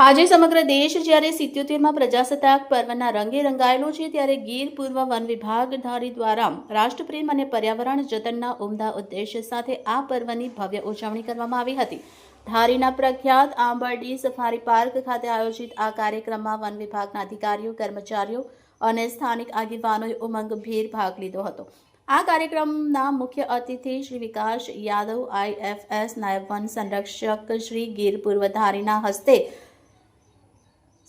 આજે સમગ્ર દેશ જ્યારે સિત્યોતેરમાં પ્રજાસત્તાક પર્વના રંગે રંગાયેલો છે, ત્યારે ગીર પૂર્વ વન વિભાગધારી દ્વારા રાષ્ટ્રપ્રેમ અને પર્યાવરણ જતનના ઉમદા ઉદ્દેશ્ય સાથે આ પર્વની ભવ્ય ઉજવણી કરવામાં આવી હતી. ધારીના પ્રખ્યાત આંબરડી સફારી પાર્ક ખાતે આયોજિત આ કાર્યક્રમમાં વન વિભાગના અધિકારીઓ, કર્મચારીઓ અને સ્થાનિક આગેવાનોએ ઉમંગભેર ભાગ લીધો હતો. આ કાર્યક્રમના મુખ્ય અતિથિ શ્રી વિકાસ યાદવ આઈએફએસ નાયબ વન સંરક્ષક શ્રી ગીર પૂર્વ ધારીના હસ્તે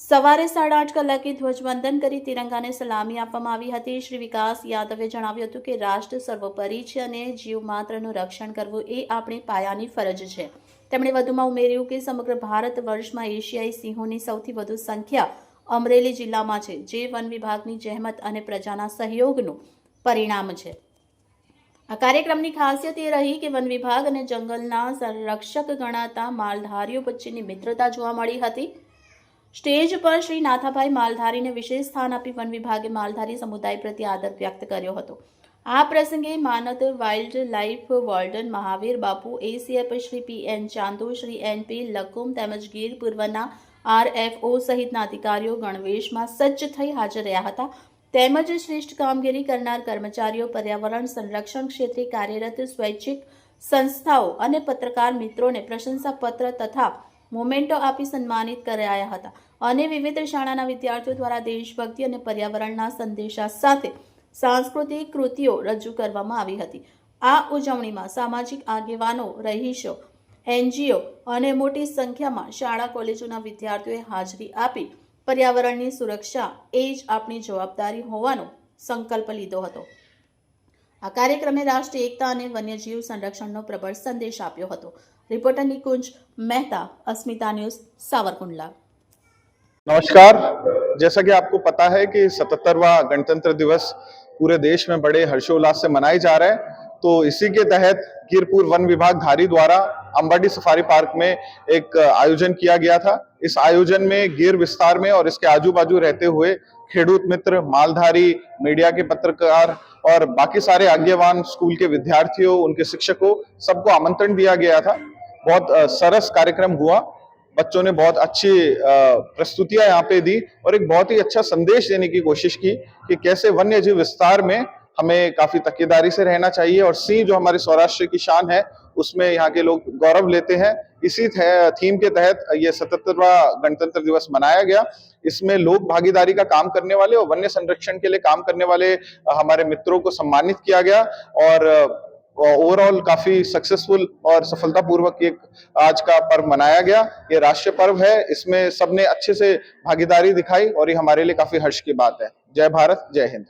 સવારે સાડા આઠ કલાકે ધ્વજવંદન કરી તિરંગાને સલામી આપવામાં આવી હતી. શ્રી વિકાસ યાદવે જણાવ્યું હતું કે રાષ્ટ્ર સર્વોપરી છે અને જીવ માત્રનું રક્ષણ કરવું એ આપણી પાયાની ફરજ છે. તેમણે વધુમાં ઉમેર્યું કે સમગ્ર ભારત વર્ષમાં એશિયાઈ સિંહોની સૌથી વધુ સંખ્યા અમરેલી જિલ્લામાં છે, જે વન વિભાગની જહેમત અને પ્રજાના સહયોગનું પરિણામ છે. આ કાર્યક્રમની ખાસિયત એ રહી કે વન વિભાગ અને જંગલના સંરક્ષક ગણાતા માલધારીઓ વચ્ચેની મિત્રતા જોવા મળી હતી. સ્ટેજ પર શ્રી નાથાભાઈ માલધારીને વિશેષ સ્થાન આપી વન વિભાગે માલધારી સમુદાય પ્રત્યે આદર વ્યક્ત કર્યો હતો. આ પ્રસંગે માનદ life warden Mahavir Bapu, ACF Shri P N Chandu, Shri N P Lakum તેમજ ગીર પૂર્વના આરએફઓ સહિતના અધિકારીઓ ગણવેશમાં સજ્જ થઈ હાજર રહ્યા હતા. તેમજ શ્રેષ્ઠ કામગીરી કરનાર કર્મચારીઓ, પર્યાવરણ સંરક્ષણ ક્ષેત્રે કાર્યરત સ્વૈચ્છિક સંસ્થાઓ અને પત્રકાર મિત્રોને પ્રશંસાપત્ર તથા મોમેન્ટો આપી સન્માનિત કરાયા હતા. અને વિવિધ શાળાના વિદ્યાર્થીઓ દ્વારા દેશભક્તિ અને પર્યાવરણના સંદેશા સાથે સાંસ્કૃતિક કૃતિઓ રજૂ કરવામાં આવી હતી. આ ઉજવણીમાં સામાજિક આગેવાનો, રહીશો, એનજીઓ અને મોટી સંખ્યામાં શાળા કોલેજોના વિદ્યાર્થીઓએ હાજરી આપી પર્યાવરણની સુરક્ષા એ જ આપણી જવાબદારી હોવાનો સંકલ્પ લીધો હતો. આ કાર્યક્રમે રાષ્ટ્રીય એકતા અને વન્યજીવ સંરક્ષણનો પ્રબળ સંદેશ આપ્યો હતો રિપોર્ટર નિકુંજ મહેતા અસ્મિતા ન્યૂઝ સાવરકુંડલા नमस्कार जैसा कि आपको पता है कि सतहत्तरवा गणतंत्र दिवस पूरे देश में बड़े हर्षोल्लास से मनाए जा रहे हैं तो इसी के तहत गिरपुर वन विभाग धारी द्वारा अंबाडी सफारी पार्क में एक आयोजन किया गया था इस आयोजन में, गिर विस्तार में और इसके आजू बाजू रहते हुए खेडूत मित्र, मालधारी, मीडिया के पत्रकार और बाकी सारे आज्ञावान स्कूल के विद्यार्थियों, उनके शिक्षकों, सबको आमंत्रण दिया गया था। बहुत सरस कार्यक्रम हुआ। बच्चों ने बहुत अच्छी प्रस्तुतियाँ यहाँ पे दी और एक बहुत ही अच्छा संदेश देने की कोशिश की कि कैसे वन्य जीव विस्तार में हमें काफ़ी तकेदारी से रहना चाहिए और सिंह जो हमारे सौराष्ट्र की शान है उसमें यहाँ के लोग गौरव लेते हैं। इसी थीम के तहत ये सतहत्तरवा गणतंत्र दिवस मनाया गया। इसमें लोक भागीदारी का काम करने वाले और वन्य संरक्षण के लिए काम करने वाले हमारे मित्रों को सम्मानित किया गया और ओवरऑल काफ़ी सक्सेसफुल और सफलतापूर्वक एक आज का पर्व मनाया गया। ये राष्ट्रीय पर्व है। इसमें सबने अच्छे से भागीदारी दिखाई और ये हमारे लिए काफ़ी हर्ष की बात है। जय भारत, जय हिंद।